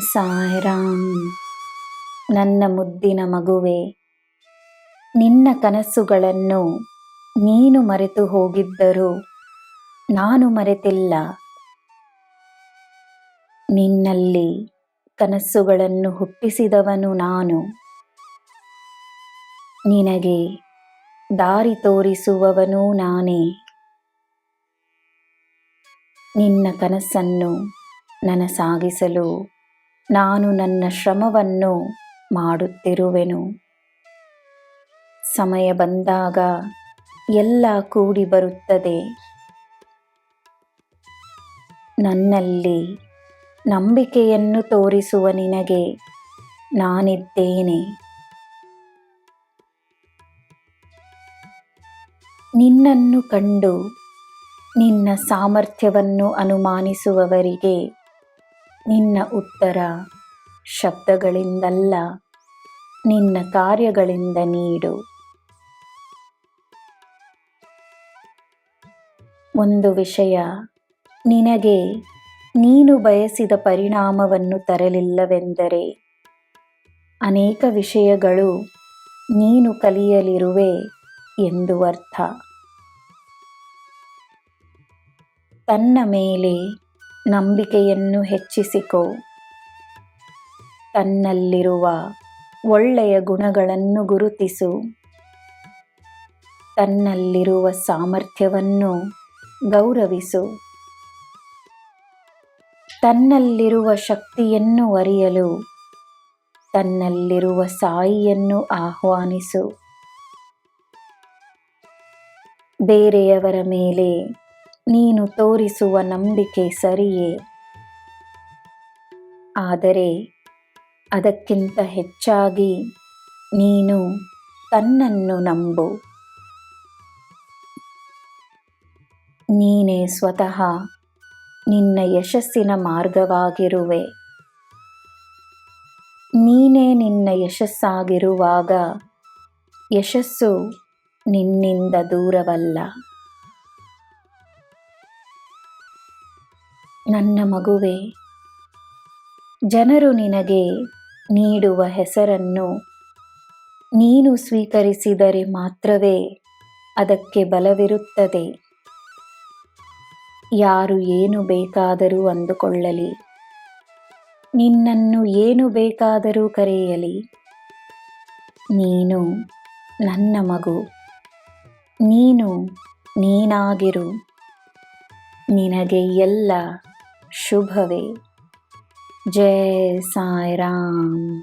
ಸಾಯಿರಾಮ್. ನನ್ನ ಮುದ್ದಿನ ಮಗುವೆ, ನಿನ್ನ ಕನಸುಗಳನ್ನು ನೀನು ಮರೆತು ಹೋಗಿದ್ದರೂ ನಾನು ಮರೆತಿಲ್ಲ. ನಿನ್ನಲ್ಲಿ ಕನಸುಗಳನ್ನು ಹುಟ್ಟಿಸಿದವನು ನಾನು. ನಿನಗೆ ದಾರಿ ತೋರಿಸುವವನು ನಾನೇ. ನಿನ್ನ ಕನಸನ್ನು ನನಸಾಗಿಸಲು ನಾನು ನನ್ನ ಶ್ರಮವನ್ನು ಮಾಡುತ್ತಿರುವೆನು. ಸಮಯ ಬಂದಾಗ ಎಲ್ಲ ಕೂಡಿ ಬರುತ್ತದೆ. ನನ್ನಲ್ಲಿ ನಂಬಿಕೆಯನ್ನು ತೋರಿಸುವ ನಿನಗೆ ನಾನಿದ್ದೇನೆ. ನಿನ್ನನ್ನು ಕಂಡು ನಿನ್ನ ಸಾಮರ್ಥ್ಯವನ್ನು ಅನುಮಾನಿಸುವವರಿಗೆ ನಿನ್ನ ಉತ್ತರ ಶಬ್ದಗಳಿಂದಲ್ಲ, ನಿನ್ನ ಕಾರ್ಯಗಳಿಂದ ನೀಡು. ಒಂದು ವಿಷಯ, ನಿನಗೆ ನೀನು ಬಯಸಿದ ಪರಿಣಾಮವನ್ನು ತರಲಿಲ್ಲವೆಂದರೆ, ಅನೇಕ ವಿಷಯಗಳು ನೀನು ಕಲಿಯಲಿರುವೆ ಎಂದು ಅರ್ಥ. ತನ್ನ ಮೇಲೆ ನಂಬಿಕೆಯನ್ನು ಹೆಚ್ಚಿಸಿಕೋ. ತನ್ನಲ್ಲಿರುವ ಒಳ್ಳೆಯ ಗುಣಗಳನ್ನು ಗುರುತಿಸು. ತನ್ನಲ್ಲಿರುವ ಸಾಮರ್ಥ್ಯವನ್ನು ಗೌರವಿಸು. ತನ್ನಲ್ಲಿರುವ ಶಕ್ತಿಯನ್ನು ಅರಿಯಲು, ತನ್ನಲ್ಲಿರುವ ಸಾಯಿಯನ್ನು ಆಹ್ವಾನಿಸು. ಬೇರೆಯವರ ಮೇಲೆ ನೀನು ತೋರಿಸುವ ನಂಬಿಕೆ ಸರಿಯೇ? ಆದರೆ ಅದಕ್ಕಿಂತ ಹೆಚ್ಚಾಗಿ ನೀನು ತನ್ನನ್ನು ನಂಬು. ನೀನೇ ಸ್ವತಃ ನಿನ್ನ ಯಶಸ್ಸಿನ ಮಾರ್ಗವಾಗಿರುವೆ. ನೀನೇ ನಿನ್ನ ಯಶಸ್ಸಾಗಿರುವಾಗ ಯಶಸ್ಸು ನಿನ್ನಿಂದ ದೂರವಲ್ಲ. ನನ್ನ ಮಗುವೆ, ಜನರು ನಿನಗೆ ನೀಡುವ ಹೆಸರನ್ನು ನೀನು ಸ್ವೀಕರಿಸಿದರೆ ಮಾತ್ರವೇ ಅದಕ್ಕೆ ಬಲವಿರುತ್ತದೆ. ಯಾರು ಏನು ಬೇಕಾದರೂ ಅಂದುಕೊಳ್ಳಲಿ. ನಿನ್ನನ್ನು ಏನು ಬೇಕಾದರೂ ಕರೆಯಲಿ. ನೀನು ನನ್ನ ಮಗು. ನೀನು ನೀನಾಗಿರು. ನಿನಗೆ ಎಲ್ಲ शुभवे। जय साई राम